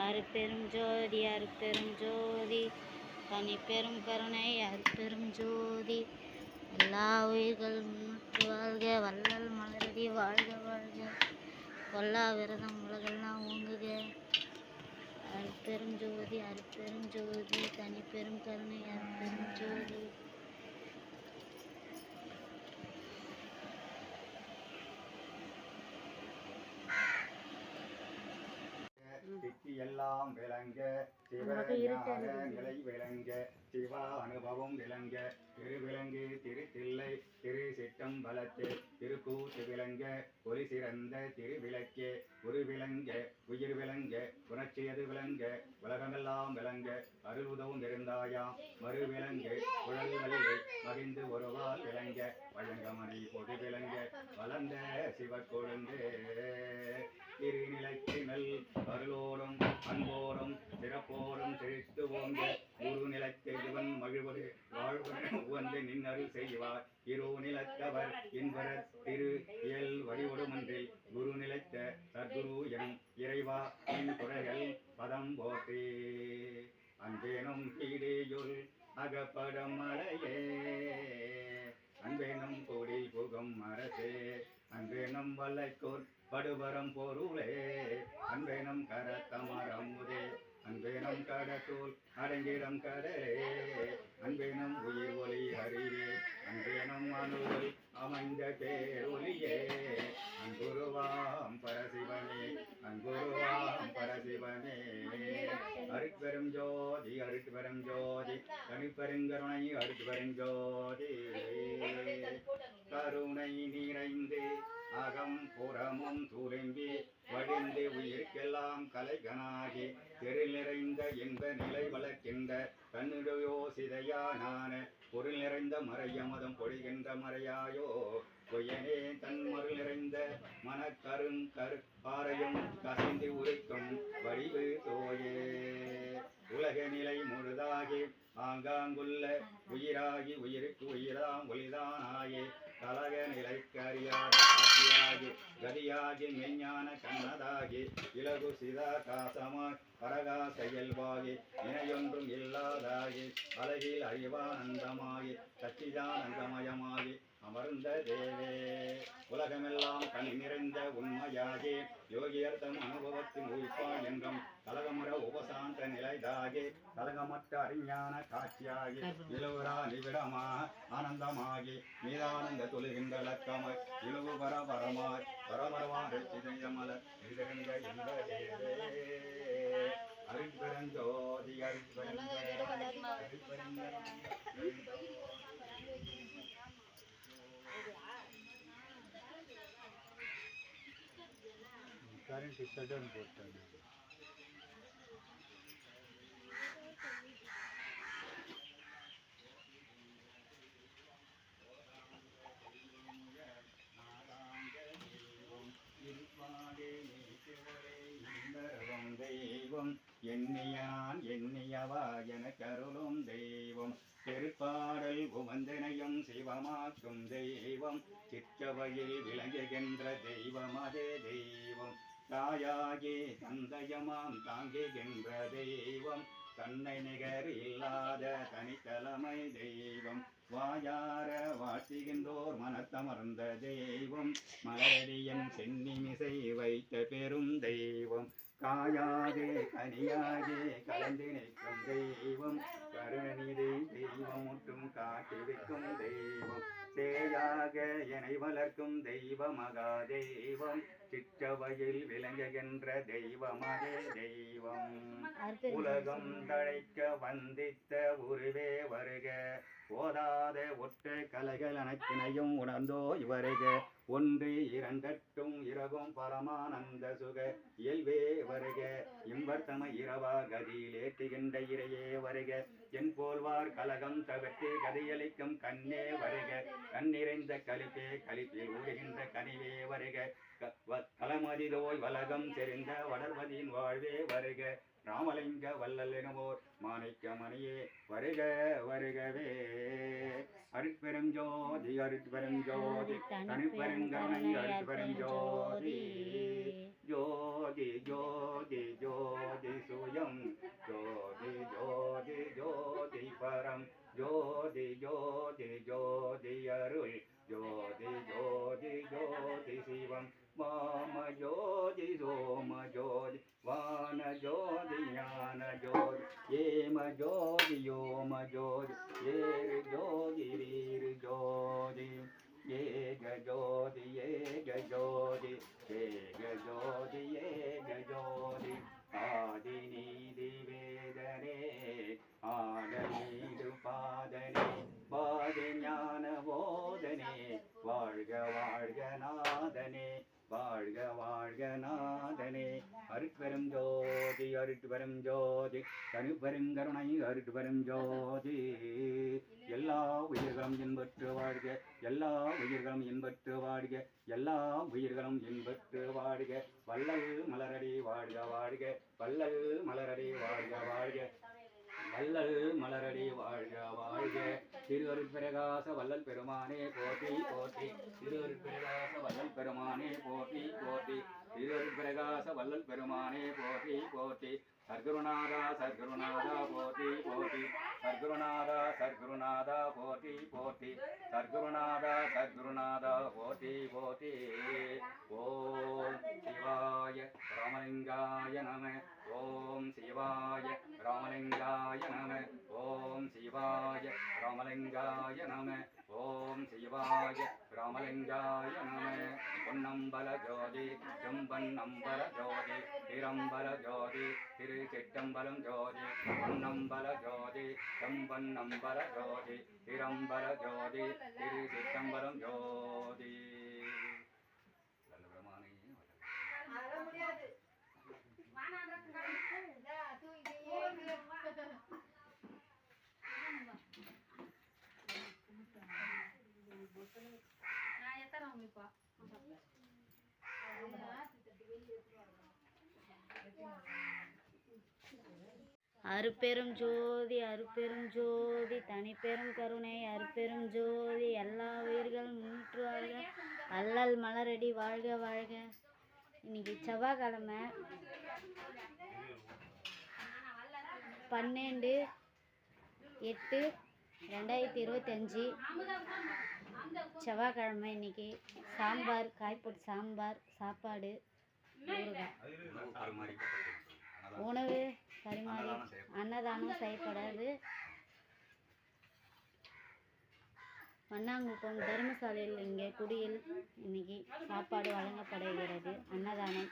அருட்பெரும் ஜோதி அருட்பெரும் ஜோதி. தனிப்பெரும் கருணை அருட்பெரும் ஜோதி. எல்லா உயிர்கள் முன்னுற்று வாழ்க. வள்ளல் மலரடி வாழ்க வாழ்க. கொல்லா விரதம் உலகெல்லாம் ஓங்குக. பெரும் ஜோதி அருட்பெரும் ஜோதி. தனிப்பெரும் கருணை அருட்பெரும் ஜோதி. எல்லாம் விளங்க சிவ நமக்கு இருட்டு ஞான அடிக்குது. நிலை விளங்க சிவா அனுபவம் விளங்க திருவிலங்கு திருத்தில்லை திரு சிற்றம்பலத்து திருக்கூத்து விளங்க ஒளி சிறந்த திருவிளக்கே. ஒரு விளங்க உயிர் விளங்க உணர்ச்சியது விளங்க உலகமெல்லாம் விளங்க அருள் உதவும் இருந்தாயாம் மறு விளங்கு குழல் வலிலை மகிழ்ந்து ஒருவால் விளங்க. வழங்கமணி பொது விளங்க வளர்ந்த சிவக்கொழுந்து. திருநிலைக்கிணல் அருளோடும் அன்போடும் செழித்து ஓங்க குரு நிலத்தை இவன் மகிழ்வது வாழ்வன உவந்து நின்னருள் செய்வார். இரு நிலத்தவர் என்பவர் திரு இயல் வழிவொடுமன்றில் குரு நிலைத்த சத்குரு எனும் இறைவா என் குறைகள் பதம் போற்றி. அன்பேனும் கீழேயுள் அகப்படம் மலையே அன்பேனும் கோடி புகம் அரசே அன்பேனும் வல்லைக்கோர் படுபரம் பொருளே அன்பேனும் கரத்தமரமுதே அன்பேனம் கடத்தூள் அடங்கிடம் கடலே அன்பேனம் உயிர் ஒளி அறிவே. அன்பேனும் அணுவல் அமைந்த பேரொலியே அன்புருவாம் பரசிவனே அன்புருவாம் பரசிவனே அருட்பெரும் ஜோதி அருட்பெரும் ஜோதி தனிப்பெருங்கருணை அருட்பெரும் ஜோதி. கருணை நிறைந்து அகம் புறமும் துரும்பி வடிந்து உயிர்க்கெல்லாம் கலைகனாகி தெருள் நிறைந்த இன்ப நிலை வளர்க்கின்ற கண்ணுடையோசிதையானான பொருள் நிறைந்த மறையமதம் பொழிகின்ற மறையாயோ பொய்யனே தன் மருள் நிறைந்த மனக்கருங் கரு பாறையும் கசிந்து உரிக்கும் வடிவு தோயே. உலக நிலை முழுதாகி ஆங்காங்குள்ள உயிராகி உயிருக்கு உயிராம் ஒளிதான் ஒளிதானாயே. கலக நிலைக்கு கதியாகி மெஞ்ஞான கண்ணதாகி இலகு சிதா காசமாய் பரகா செயல்வாகி இணையொன்றும் இல்லாதாகி அழகில் அறிவானந்தமாகி சச்சிதானந்தமயமாகி அமர்ந்த தேவே. உலகமெல்லாம் கனி நிறைந்த உண்மையாகி. யோகியர்த்தம் அனுபவத்தின் உயிர்ப்பாள் என்றும் கலகமுற உபசாந்த நிலைதாகே. கலகமற்ற அறிஞான காட்சியாகி. இலவுரா நிபிடமாக ஆனந்தமாகி. மீதானந்த தொழுகின்ற லக்கமர் இலவு பரபரமாய் பரபரமாக சிதையமல எதிர்ந்த இந்த தேவே அருட்பெருஞ்சோதி கரண்ட் சடன் போட்டாங்க தெய்வம் எண்ணியான் எண்ணியவா என கருளும் தெய்வம். திருப்பாடல் குமந்தனையும் சிவமாக்கும் தெய்வம். சிற்றவையில் விளங்குகின்ற தெய்வம் அதே தெய்வம். தாயாகி தந்தயமாம் தாங்குகின்ற தெய்வம். தன்னை நிகர் இல்லாத தனித்தலைமை தெய்வம். வாயார வாழ்த்துகின்றோர் மனத்தமர்ந்த தெய்வம். மலரடியன் சென்னிமிசை வைத்த பெரும் தெய்வம். காயாதே கனியாதே கலந்து நிற்கும் தெய்வம். கருணநிதி தெய்வம் முற்றும் காட்டி வைக்கும் தெய்வம். சேயாக எனை வளர்க்கும் தெய்வ மகா தெய்வம் சிற்றவையில் விளங்குகின்ற தெய்வமதே தெய்வம். உலகம் தழைக்க வந்தித்த உருவே வருக. போதாத ஒற்ற கலைகள் அனைத்தினையும் உணர்ந்தோ இவருக. ஒன்று இரண்டட்டும் இரவும் பரமானந்த சுக. இயல்பே வருக. இம்பர்த்தம இரவா கதியில் ஏற்றுகின்ற இறையே வருக. என் போல்வார் கலகம் தவிர்த்து கதியளிக்கும் கண்ணே வருக. கண்ணிறைந்த கலிப்பே கலிப்பில் ஊடுகின்ற கனிவே வருக. க- வ- வலகம் தெரிந்த வளர்வதியின் வாழ்வே வருக. ராமலிங்க வல்லல் எனவோர் மாணிக்க மணியே வருக வருகவே. அருட்பெருஞ்சோதி அருட்பெருஞ்சோதி தனிப்பெருங்கனை அருட்பெருஞ்சோதி. ಜೋಗಿ ಏಮ ಜೋಗಿ ಯೋಮ ಜೋಗಿ ಏರು ಜೋಗಿ ರೀರು ಜೋಗಿ ಏ ಗಜೋದಿ ಏ ಗಜೋದಿ ಏ ಗಜೋದಿ ಏ ಗಜೋದಿ ಆದಿ ನೀದಿ ವೇದನೆ ಆದ ನೀದು ಪಾದನೆ ಬಾ அருட்டு வரும் ஜோதி. அருட்பெரும் பெருங்கருணை அருட்டு வரும் ஜோதி. எல்லா உயிர்களும் இன்பற்று வாழ்க எல்லா உயிர்களும் இன்பற்று வாழ்க எல்லா உயிர்களும் இன்பற்று வாழ்க வள்ளல் மலரடி வாழ்க வாழ்க வள்ளல் மலரடி வாழ்க வாழ்க வள்ளல் மலரடி வாழ்க வாழ்க திருவருள் பிரகாச வள்ளல் பெருமானே போட்டி போட்டி திருவருள் பிரகாச வள்ளல் பெருமானே போட்டி போட்டி போற்றி திருவருட்பிரகாச வள்ளல் பெருமானே போட்டி போட்டி சர்க்குருநாதா சர்க்குருநாதா போட்டி போட்டி சர்க்குருநாதா சர்க்குருநாதா போட்டி போட்டி சர்க்குருநாதா சர்க்குருநாதா போட்டி போட்டி ஓம் சிவாய ராமலிங்காய நம. ஓம் சிவாய ராமலிங்காய நம. ஓம் சிவாய ராமலிங்காய நம. ஓம் சிவாய ராமலிங்காய நம. பொன்னம்பல ஜோதி செம்பன்னம்பல ஜோதி திரம்பல ஜோதி திரு சிட்டம்பலம் ஜோதி பொன்னம்பல ஜோதி செம்பன்னம்பல ஜோதி திரம்பல ஜோதி திரு சிட்டம்பலம் ஜோதி. அருப்பெரும் ஜோதி அருப்பெரும் ஜோதி தனிப்பெரும் கருணை அருப்பெரும் ஜோதி எல்லா உயிர்களும் முன்னேற்று வாழ்க. அல்லல் மலரடி வாழ்க வாழ்க. இன்னைக்கு செவ்வாய்க்கிழமை. பன்னெண்டு எட்டு ரெண்டாயிரத்தி இருபத்தஞ்சி செவ்வாய்க்கிழமை இன்னைக்கு. சாம்பார் காய்போட்டு சாம்பார் சாப்பாடு ஊறுகாய். உணவு பரிமாறி அன்னதானம் செய்யப்படாது. மண்ணாங்குப்பம் தர்மசாலையில் இங்கே குடியில் இன்னைக்கு சாப்பாடு வழங்கப்படுகிறது. அன்னதானம்.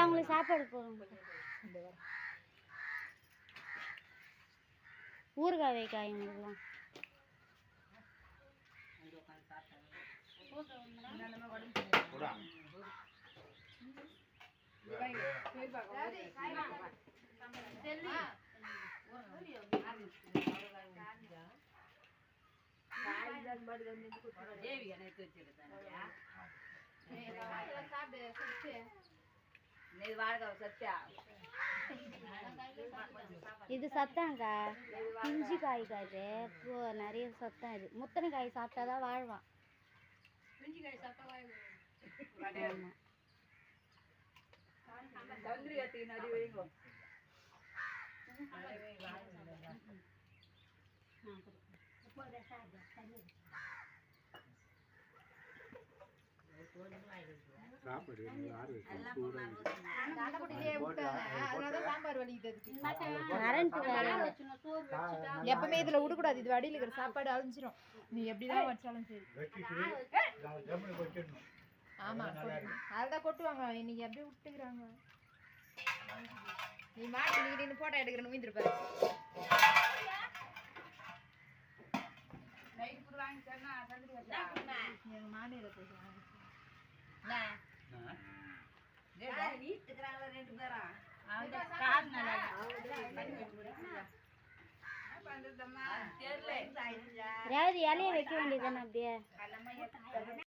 அவங்களுக்கு சாப்பாடு போடுங்க ஊறுகாய் வைக்காய் இவங்களுக்குலாம் இது சத்தாங்க்கா பிஞ்சு காய்க்கா இது நிறைய சத்தம் இது. முத்தனை காய் சாப்பிட்டாதான் வாழ்வான். ஆமா. வேற எப்பவுமே இதுல விடக்கூடாது இது வடியில இருக்கிற சாப்பாடு அழிஞ்சிரும் நீ எப்படிதான் வச்சாலும் சரி. ஆமா. அதுதான் கொட்டுவாங்க. இன்னைக்கு அப்படியே விட்டுக்கிறாங்க. நீ மாட்டு நீ போட்டோ எடுக்கிறன்னு வீந்துருப்பாரு எங்க மாமியார் பேசுறாங்க ரேவதி இலைய வைக்க வேண்டியதானே அப்படியே?